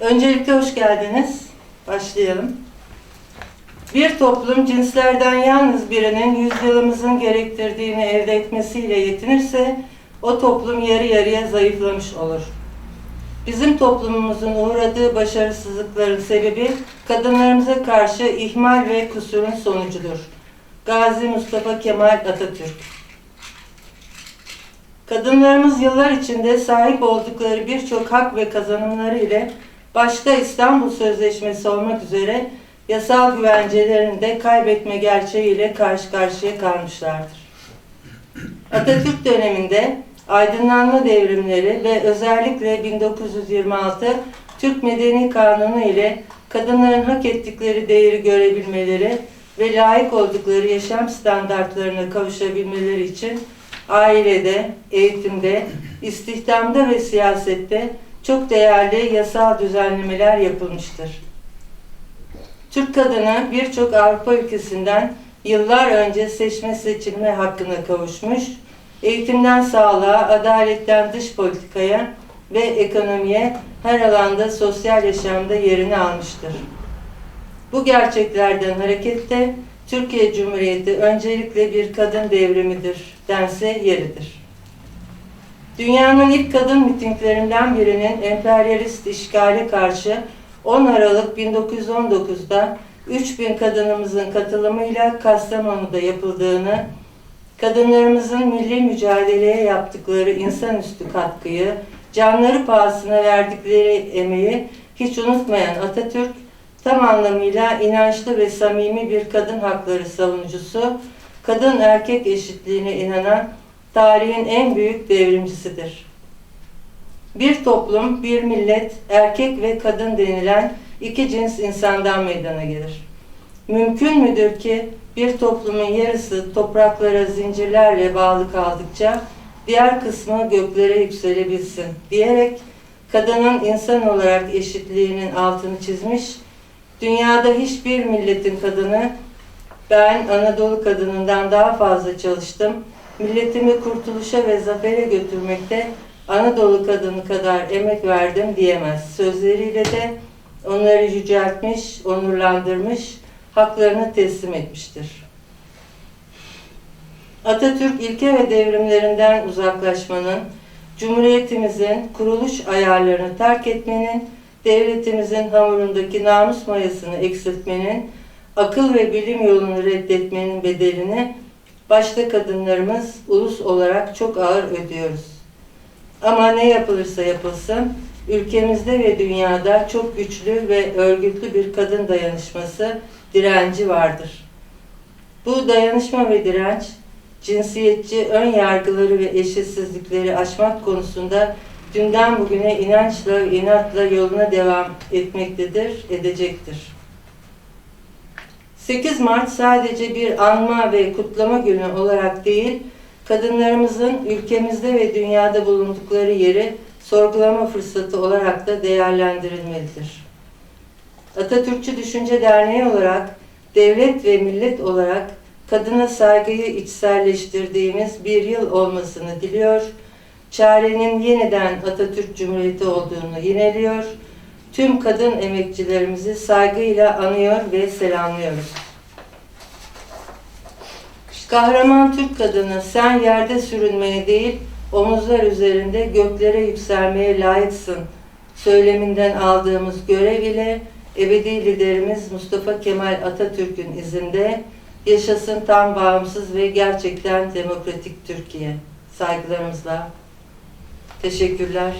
Öncelikle hoş geldiniz. Başlayalım. Bir toplum cinslerden yalnız birinin yüzyılımızın gerektirdiğini elde etmesiyle yetinirse o toplum yarı yarıya zayıflamış olur. Bizim toplumumuzun uğradığı başarısızlıkların sebebi kadınlarımıza karşı ihmal ve kusurun sonucudur. Gazi Mustafa Kemal Atatürk Kadınlarımız yıllar içinde sahip oldukları birçok hak ve kazanımları ile başta İstanbul Sözleşmesi olmak üzere yasal güvencelerini de kaybetme gerçeğiyle karşı karşıya kalmışlardır. Atatürk döneminde aydınlanma devrimleri ve özellikle 1926 Türk Medeni Kanunu ile kadınların hak ettikleri değeri görebilmeleri ve layık oldukları yaşam standartlarına kavuşabilmeleri için ailede, eğitimde, istihdamda ve siyasette çok değerli yasal düzenlemeler yapılmıştır. Türk kadını birçok Avrupa ülkesinden yıllar önce seçme seçilme hakkına kavuşmuş, eğitimden sağlığa, adaletten dış politikaya ve ekonomiye her alanda sosyal yaşamda yerini almıştır. Bu gerçeklerden hareketle Türkiye Cumhuriyeti öncelikle bir kadın devrimidir dense yeridir. Dünyanın ilk kadın mitinglerinden birinin emperyalist işgale karşı 10 Aralık 1919'da 3000 kadınımızın katılımıyla Kastamonu'da yapıldığını, kadınlarımızın milli mücadeleye yaptıkları insanüstü katkıyı, canları pahasına verdikleri emeği hiç unutmayan Atatürk, tam anlamıyla inançlı ve samimi bir kadın hakları savunucusu, kadın erkek eşitliğine inanan tarihin en büyük devrimcisidir. Bir toplum, bir millet, erkek ve kadın denilen iki cins insandan meydana gelir. Mümkün müdür ki bir toplumun yarısı topraklara zincirlerle bağlı kaldıkça diğer kısmı göklere yükselebilsin diyerek kadının insan olarak eşitliğinin altını çizmiş, dünyada hiçbir milletin kadını ben Anadolu kadınından daha fazla çalıştım, milletimi kurtuluşa ve zafere götürmekte Anadolu kadını kadar emek verdim diyemez. Sözleriyle de onları yüceltmiş, onurlandırmış, haklarını teslim etmiştir. Atatürk ilke ve devrimlerinden uzaklaşmanın, Cumhuriyetimizin kuruluş ayarlarını terk etmenin, devletimizin hamurundaki namus mayasını eksiltmenin, akıl ve bilim yolunu reddetmenin bedelini başta kadınlarımız ulus olarak çok ağır ödüyoruz. Ama ne yapılırsa yapılsın, ülkemizde ve dünyada çok güçlü ve örgütlü bir kadın dayanışması, direnci vardır. Bu dayanışma ve direnç, cinsiyetçi ön yargıları ve eşitsizlikleri aşmak konusunda dünden bugüne inançla, inatla yoluna devam etmektedir, edecektir. 8 Mart sadece bir anma ve kutlama günü olarak değil, kadınlarımızın ülkemizde ve dünyada bulundukları yeri sorgulama fırsatı olarak da değerlendirilmelidir. Atatürkçü Düşünce Derneği olarak, devlet ve millet olarak kadına saygıyı içselleştirdiğimiz bir yıl olmasını diliyor, çarenin yeniden Atatürk Cumhuriyeti olduğunu yineliyor, tüm kadın emekçilerimizi saygıyla anıyor ve selamlıyoruz. Kahraman Türk kadını sen yerde sürünmeye değil, omuzlar üzerinde göklere yükselmeye layıksın söyleminden aldığımız görev ile ebedi liderimiz Mustafa Kemal Atatürk'ün izinde yaşasın tam bağımsız ve gerçekten demokratik Türkiye. Saygılarımızla. Teşekkürler.